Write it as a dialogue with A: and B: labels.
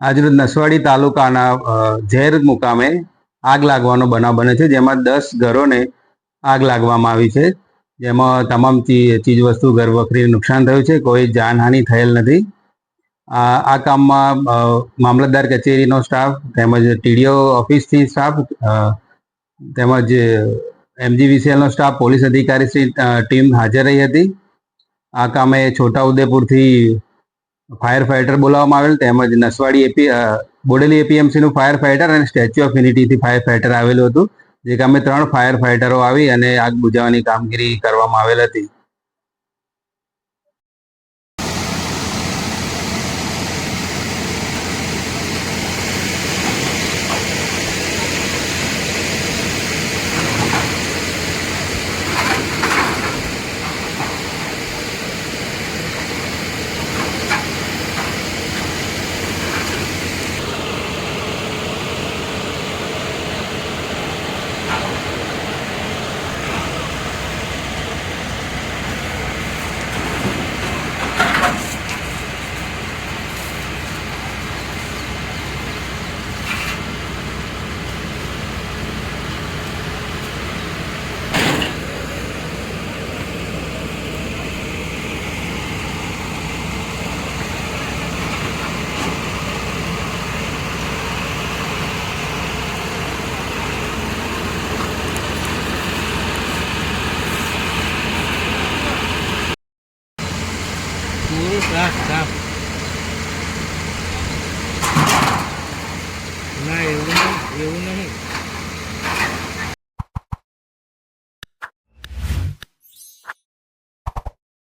A: આજરોજ નસવાડી તાલુકાના ઝેર મુકામે આગ લાગવાનો બનાવ બને છે. જેમાં દસ ઘરોને આગ લાગવામાં આવી છે. જેમાં તમામ ચીજવસ્તુ ઘરવખરી નુકસાન થયું છે. કોઈ જાનહાનિ થયેલ નથી. આ કામમાં મામલતદાર કચેરીનો સ્ટાફ તેમજ ટીડીઓ ઓફિસથી સ્ટાફ તેમજ એમજીવીસીએલનો સ્ટાફ, પોલીસ અધિકારી ટીમ હાજર રહી હતી. આ કામે છોટાઉદેપુરથી ફાયર ફાઈટર બોલાવવામાં આવેલ, તેમજ નસવાડી એપી બોડેલી બોડેલી એપીએમસીનું ફાયર ફાઈટર અને સ્ટેચ્યુ ઓફ યુનિટીથી ફાયર ફાઈટર આવેલું હતું. જે ગામે ત્રણ ફાયર ફાઈટરો આવી અને આગ બુઝાવવાની કામગીરી કરવામાં આવેલ હતી.
B: સાફ સાફ. ના એવું એવું